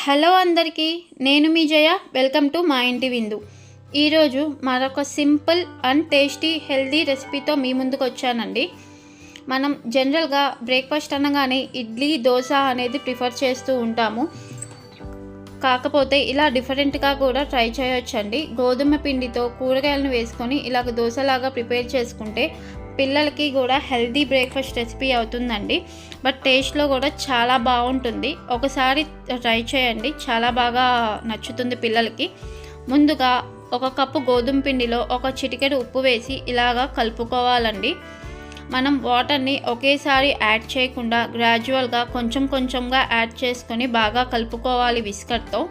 Hello అందరికీ నేను మీ జయ. Welcome to మా ఇంటి విందు. ఈరోజు మరొక సింపుల్ అండ్ టేస్టీ హెల్దీ రెసిపీతో మీ ముందుకు వచ్చానండి. మనం జనరల్గా బ్రేక్ఫాస్ట్ అనగానే ఇడ్లీ దోశ అనేది ప్రిఫర్ చేస్తూ ఉంటాము. కాకపోతే ఇలా డిఫరెంట్గా కూడా ట్రై చేయొచ్చండి. గోధుమ పిండితో కూరగాయలను వేసుకొని ఇలాగ దోశలాగా ప్రిపేర్ చేసుకుంటే పిల్లలకి కూడా హెల్దీ బ్రేక్ఫాస్ట్ రెసిపీ అవుతుందండి. బట్ టేస్ట్లో కూడా చాలా బాగుంటుంది. ఒకసారి ట్రై చేయండి. చాలా బాగా నచ్చుతుంది పిల్లలకి. ముందుగా ఒక కప్పు గోధుమ పిండిలో ఒక చిటికెడు ఉప్పు వేసి ఇలాగా కలుపుకోవాలండి. మనం వాటర్ని ఒకేసారి యాడ్ చేయకుండా గ్రాడ్యువల్గా కొంచెం కొంచెంగా యాడ్ చేసుకొని బాగా కలుపుకోవాలి విస్కర్తో.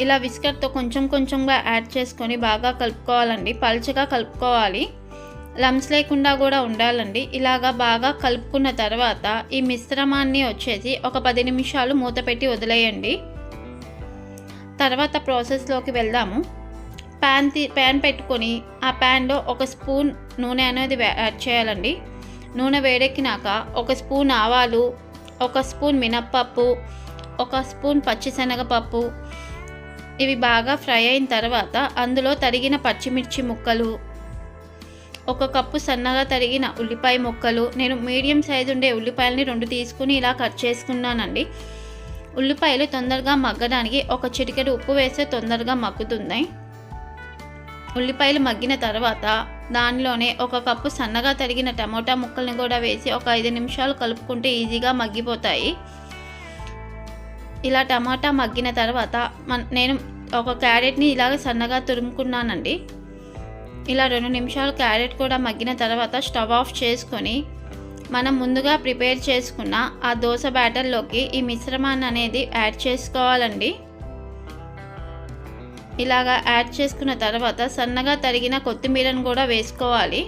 ఇలా విస్కర్తో కొంచెం కొంచెంగా యాడ్ చేసుకొని బాగా కలుపుకోవాలండి. పల్చగా కలుపుకోవాలి. లమ్స్ లేకుండా కూడా ఉండాలండి. ఇలాగా బాగా కలుపుకున్న తర్వాత ఈ మిశ్రమాన్ని వచ్చేసి ఒక పది నిమిషాలు మూత పెట్టి వదిలేయండి. తర్వాత ప్రాసెస్లోకి వెళ్దాము. ప్యాన్ తీ ప్యాన్ పెట్టుకొని ఆ ప్యాన్లో ఒక స్పూన్ నూనె అనేది యాడ్ చేయాలండి. నూనె వేడెక్కినాక ఒక స్పూన్ ఆవాలు ఒక స్పూన్ మినప్పప్పు ఒక స్పూన్ పచ్చిశనగపప్పు ఇవి బాగా ఫ్రై అయిన తర్వాత అందులో తరిగిన పచ్చిమిర్చి ముక్కలు ఒక కప్పు సన్నగా తరిగిన ఉల్లిపాయ ముక్కలు నేను మీడియం సైజు ఉండే ఉల్లిపాయలని రెండు తీసుకుని ఇలా కట్ చేసుకున్నానండి. ఉల్లిపాయలు తొందరగా మగ్గడానికి ఒక చిటికెడు ఉప్పు వేస్తే తొందరగా మగ్గుతున్నాయి ఉల్లిపాయలు మగ్గిన తర్వాత దానిలోనే ఒక కప్పు సన్నగా తరిగిన టమోటా ముక్కల్ని కూడా వేసి ఒక ఐదు నిమిషాలు కలుపుకుంటే ఈజీగా మగ్గిపోతాయి. ఇలా టమాటా మగ్గిన తర్వాత మన నేను ఒక క్యారెట్ని ఇలాగ సన్నగా తురుముకున్నానండి. ఇలా రెండు నిమిషాలు క్యారెట్ కూడా మగ్గిన తర్వాత స్టవ్ ఆఫ్ చేసుకొని మనం ముందుగా ప్రిపేర్ చేసుకున్న ఆ దోశ బ్యాటర్లోకి ఈ మిశ్రమాన్ని అనేది యాడ్ చేసుకోవాలండి. ఇలాగా యాడ్ చేసుకున్న తర్వాత సన్నగా తరిగిన కొత్తిమీరను కూడా వేసుకోవాలి.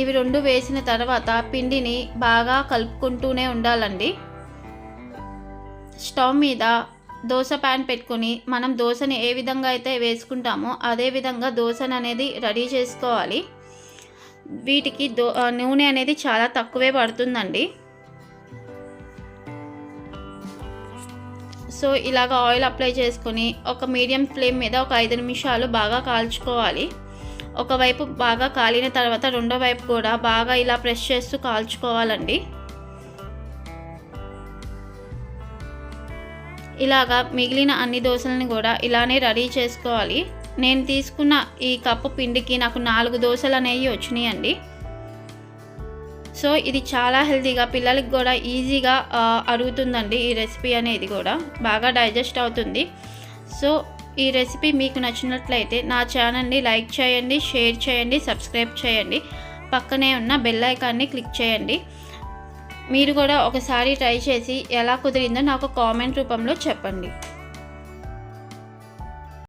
ఇవి రెండు వేసిన తర్వాత పిండిని బాగా కలుపుకుంటూనే ఉండాలండి. స్టవ్ మీద దోశ ప్యాన్ పెట్టుకొని మనం దోశని ఏ విధంగా అయితే వేసుకుంటామో అదే విధంగా దోశను అనేది రెడీ చేసుకోవాలి. వీటికి దో నూనె అనేది చాలా తక్కువే పడుతుందండి. సో ఇలాగ ఆయిల్ అప్లై చేసుకొని ఒక మీడియం ఫ్లేమ్ మీద ఒక ఐదు నిమిషాలు బాగా కాల్చుకోవాలి. ఒకవైపు బాగా కాలిన తర్వాత రెండో వైపు కూడా బాగా ఇలా ప్రెస్ చేస్తూ కాల్చుకోవాలండి. ఇలాగా మిగిలిన అన్ని దోశలను కూడా ఇలానే రెడీ చేసుకోవాలి. నేను తీసుకున్న ఈ కప్పు పిండికి నాకు నాలుగు దోశలు అనేవి వచ్చినాయండి. సో ఇది చాలా హెల్తీగా పిల్లలకి కూడా ఈజీగా అరుగుతుందండి ఈ రెసిపీ అనేది కూడా. బాగా డైజెస్ట్ అవుతుంది. సో ఈ రెసిపీ మీకు నచ్చినట్లయితే నా ఛానల్ని లైక్ చేయండి షేర్ చేయండి సబ్స్క్రైబ్ చేయండి. పక్కనే ఉన్న బెల్ ఐకాన్ని క్లిక్ చేయండి. మీరు కూడా ఒకసారి ట్రై చేసి ఎలా కుదిరిందో నాకు కామెంట్ రూపంలో చెప్పండి.